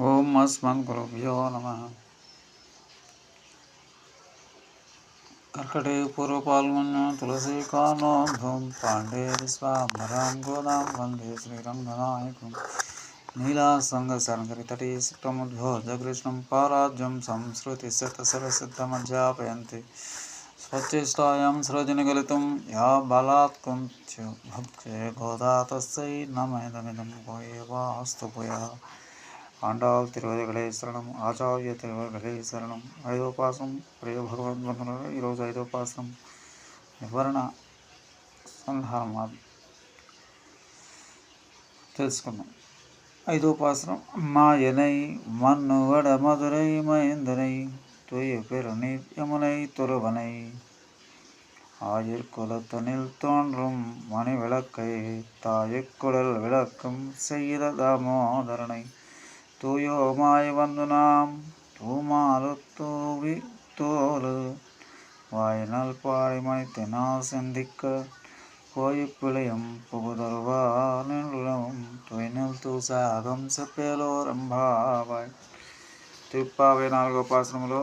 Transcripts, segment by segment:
ఓం అస్మన్ గురుభ్యో నమ. కర్కటే పూర్వపాల్గొన్న తులసి కానోద్భవం పాండే విశ్వాంబరాం గోదాం వందే శ్రీరంగనాయకం. నీలాసంగ శరంకరి తటే పారాజ్యం సంస్కృతి శతసరసిద్ధమధ్యాపయంతి స్వచ్చేష్టాయాం సృజనగలితం యా బలాత్ కుంత్య భక్తే గోదా తస్సై నమేదమిదం భూయేవాస్తు భూయः. ఆండాల్ తిరువదిగలే శరణం ఆచార్య తిరువదిగలే శరణం ఐదోపాసనం ప్రియ భగవద్బంధులు ఈరోజు ఐదోపాసనం వివరణ సంధానం తెలుసుకున్నాం ఐదోపాసనం మాయనై మన్నువడ మధురై మహేందనై துய பெருநீர் யமுனை துருவனை ஆயிர்குலத்தனில் தோன்றும் மணி விளக்கை தாயக்குடல் விளக்கும் செய்த தாமோதரனை తుయోమాయవందునాం తుమాలు తూవి తోలు వాయినల్ పాడిమణి తినాసిందిక్క పోయి పిళయం పొగుదరువా నిండులం తొయినల్ తూ సాగం సెప్పేలో రంభాబాయ్ తిప్పావై నాలుగో పాశ్రమంలో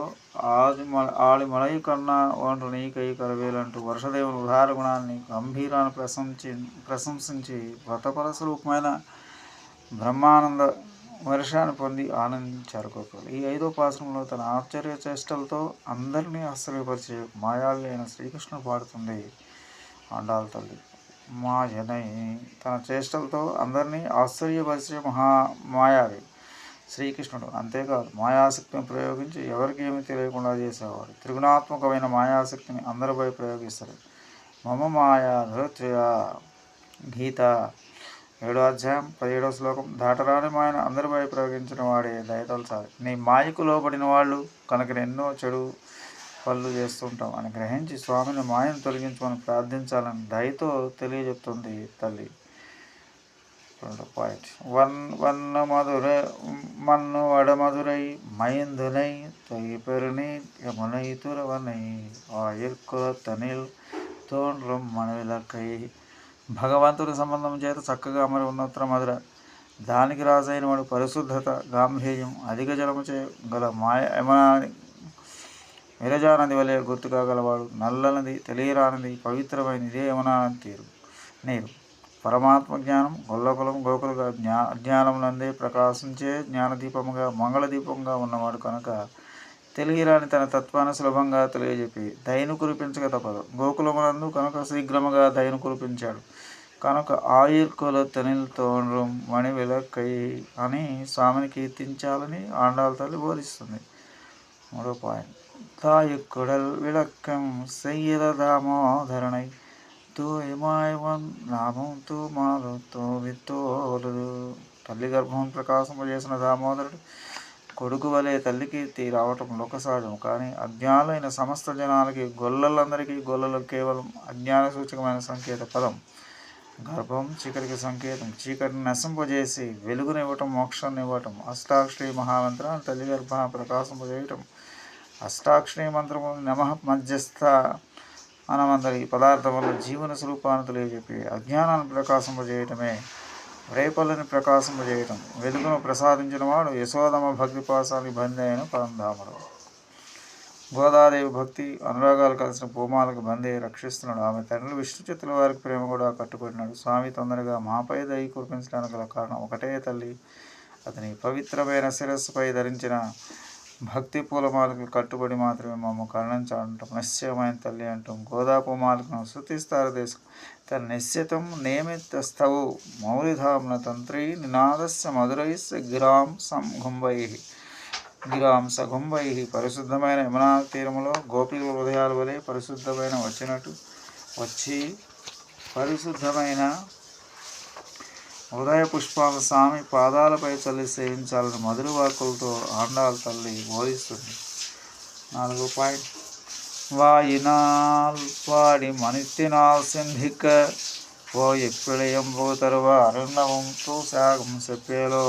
ఆది మ ఆడి మలై కన్నా ఒంటి కరవేలంటూ వర్షదేవుని ఉదార గుణాన్ని గంభీరాన్ని ప్రశంసించి ప్రశంసించి వ్రతపర స్వరూపమైన బ్రహ్మానంద వర్షాన్ని పొంది ఆనందించారు కోకలు ఈ ఐదో పాసనంలో తన ఆశ్చర్య చేష్టలతో అందరినీ ఆశ్చర్యపరిచే మాయావి అయిన శ్రీకృష్ణుడు పాడుతుంది అండాల తల్లి. మాయనై తన చేష్టలతో అందరినీ ఆశ్చర్యపరిచే మహా మాయావి శ్రీకృష్ణుడు. అంతేకాదు మాయాశక్తిని ప్రయోగించి ఎవరికి ఏమీ తెలియకుండా చేసేవాడు. త్రిగుణాత్మకమైన మాయాశక్తిని అందరిపై ప్రయోగిస్తారు మమ మాయా నృత్య గీత ఏడో అధ్యాయం పదిహేడో శ్లోకం. దాటరాని మాయను అందరిపై ప్రయోగించిన వాడే దయతలసాలి నీ మాయకు లోబడిన వాళ్ళు కనుక ఎన్నో చెడు పనులు చేస్తుంటాం అని గ్రహించి స్వామిని మాయను తొలగించమని ప్రార్థించాలని దయతో తెలియజెప్తుంది తల్లి. పాయింట్. వన్ వన్న మధుర మన్ను వడమధురై మైందునై తొయి పెరుని యమునై తురవనై ఆయుర్కుల తనిల్ తోండ్రం మనవిలకై భగవంతుడి సంబంధం చేత చక్కగా అమరి ఉన్నత్ర మధుర. దానికి రాజైన వాడు పరిశుద్ధత గాంభీర్యం అధిక జలము చే గల మాయ విరజా నది వలె గుర్తుకాగలవాడు. నల్లనది తెలియరానిది పవిత్రమైనది ఇదే యమునా తీరు. నీరు. పరమాత్మ జ్ఞానం గొల్లకులం గోకులుగా జ్ఞా జ్ఞానమునందే ప్రకాశించే జ్ఞానదీపముగా మంగళదీపంగా ఉన్నవాడు కనుక తెలియరాని తన తత్వాన్ని సులభంగా తెలియజెప్పి దయను కురిపించక తప్పదు. గోకులమునందు కనుక శీఘ్రముగా దయను కురిపించాడు. కనుక ఆయుర్కుల తనిలతోండ్రం మణి విలక్కై అని స్వామిని కీర్తించాలని ఆండాల తల్లి బోధిస్తుంది. మూడో పాయింట్. తాయుక్కుడల్ విలక్కం శయ్యల தாமோதரனை తూయమాయవన్ నామం తో మాలు తో విత్తోలు తల్లి గర్భం ప్రకాశము చేసిన దామోదరుడు కొడుకు వలె తల్లికి తీ రావటం లోకసహజం. కానీ అజ్ఞానులైన సమస్త జనాలకి గొల్లలందరికీ గొల్లలు కేవలం అజ్ఞాన సూచకమైన సంకేత పదం. గర్భం చీకటికి సంకేతం చీకటిని నశింపజేసి వెలుగునివ్వటం మోక్షాన్ని ఇవ్వటం అష్టాక్షరి మహామంత్రాన్ని తల్లి గర్భ ప్రకాశింపజేయటం అష్టాక్షరి మంత్రము నమ మధ్యస్థ మనమందరి పదార్థం వల్ల జీవన స్వరూపాన్ని తెలియజెప్పి అజ్ఞానాన్ని ప్రకాశింపజేయటమే రేపల్లని చేయటం. వెలుగును ప్రసాదించిన వాడు యశోదమ భక్తి పాసాన్ని బంది అయిన పరంధాముడు గోదాదేవి భక్తి అనురాగాలు కలిసిన పూమాలకు బందే రక్షిస్తున్నాడు. ఆమె తండ్రి విష్ణు చేతుల వారికి ప్రేమ కూడా కట్టుబడినాడు స్వామి తొందరగా మాపై దయ కురిపించడానికి గల కారణం ఒకటే తల్లి. అతని పవిత్రమైన శిరస్సుపై ధరించిన భక్తి పూలమాలకు కట్టుబడి మాత్రమే మమ్మ కరుణించాలంటాం నిశ్చయమైన తల్లి అంటాం గోదాపు పూమాలకు శృతిస్తారు దేశం తన నిశ్చితం నియమితస్థవు. మౌలిధామ్న తంత్రి నినాదస్య మధురైస్య గిరాం సంఘుంబై గిరాం సగుంబై పరిశుద్ధమైన యమునా తీరములో గోపిల హృదయాల వలె పరిశుద్ధమైన వచ్చినట్టు వచ్చి పరిశుద్ధమైన ఉదయ పుష్పాల స్వామి పాదాలపై చల్లి సేవించాలని మధుర వాకులతో ఆండాల తల్లి బోధిస్తుంది. నాలుగు పాయింట్. వాయినాల్ పాడి మనిత్తినాల్ సింధిక ఓ ఎప్పిళయం పోతరువ అరుణవం తూసాగం చెప్పేలో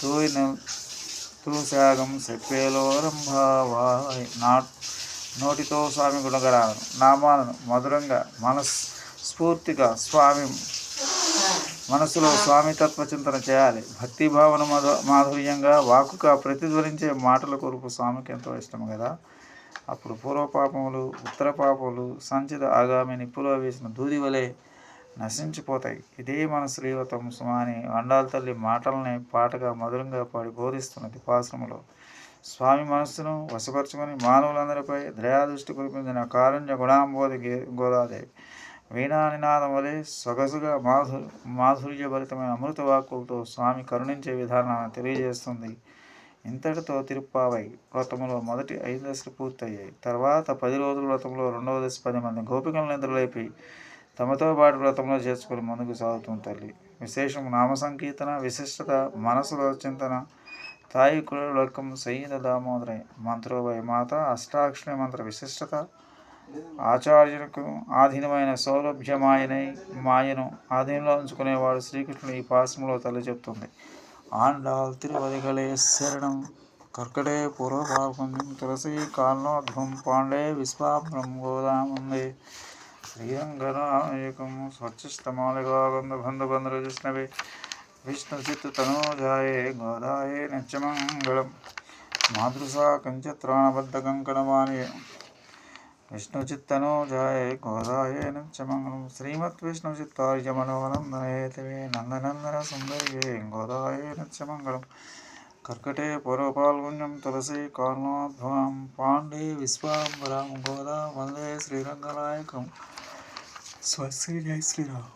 తూయిన తూసాగం చెప్పేలో రంభావాయ్ నా నోటితో స్వామి గుణగరాలను నామాలను మధురంగా మనస్ స్ఫూర్తిగా స్వామి మనసులో స్వామి తత్వచింతన చేయాలి. భక్తి భావన మాధుర్యంగా వాకుగా ప్రతిధ్వనించే మాటల కొరకు స్వామికి ఎంతో ఇష్టం కదా అప్పుడు పూర్వ పాపములు ఉత్తర పాపములు సంచిత ఆగామి నిప్పులో వేసిన దూది వలె నశించిపోతాయి. ఇదే మన శ్రీవతం సుమాని అండాల తల్లి మాటల్ని పాటగా మధురంగా పాడి బోధిస్తున్నది పాశ్రమలో స్వామి మనస్సును వశపరచుకొని మానవులందరిపై దయాదృష్టి కురిపించిన కారుణ్య గుణాంబోధి గే- గోదాదేవి వీణా నినాదం వలె సొగసుగా మాధు మాధుర్యభరితమైన అమృత వాక్కులతో స్వామి కరుణించే విధానాన్ని తెలియజేస్తుంది. ఇంతటితో తిరుప్పావై. వ్రతములో మొదటి ఐదు దశలు పూర్తయ్యాయి. తర్వాత పది రోజుల వ్రతంలో రెండవ దశ పది మంది గోపికలను నిద్రలేపి తమతో పాటు వ్రతంలో చేర్చుకొని ముందుకు సాగుతుంది తల్లి. విశేషం నామ సంకీర్తన విశిష్టత మనసులో చింతన తాయి కులకం సయ్యద దామోదరై మంత్రోవై మాత అష్టాక్షరి మంత్ర విశిష్టత ఆచార్యులకు ఆధీనమైన సౌలభ్యమాయనై మాయను ఆధీనంలో ఉంచుకునేవాడు శ్రీకృష్ణుడు ఈ పాశ్రంలో తల్లి చెప్తుంది ఆండాల్ తిరువదిగలే శరణం కర్కటే పూర్వపాపం తులసి కాల్నోధ్వం పాండే విశ్వాభ్రం గోదాముంది శ్రీరంగనాయకం స్వచ్ఛస్తమాలిగా బంధుబంధురు విష్ణవే విష్ణు చిత్తు తనోజాయే గోదాయే నిత్యమంగళం మాతృసా కంచత్రాణబద్ధ కంకణమాని విష్ణు చిత్తనో జాయ గోదాయ నిత్యమంగళం శ్రీమత్ విష్ణు చిత్తార్య మనోనందనయతవే నందనందన సుందరియే గోదాయ నిత్యమంగళం కర్కటే పూర్వపాల్గుణ్యం తులసి కాల్నోద్భవం పాండే విశ్వాంబరం గోదా వందే శ్రీరంగనాయకం స్వస్తి జై శ్రీరామ్.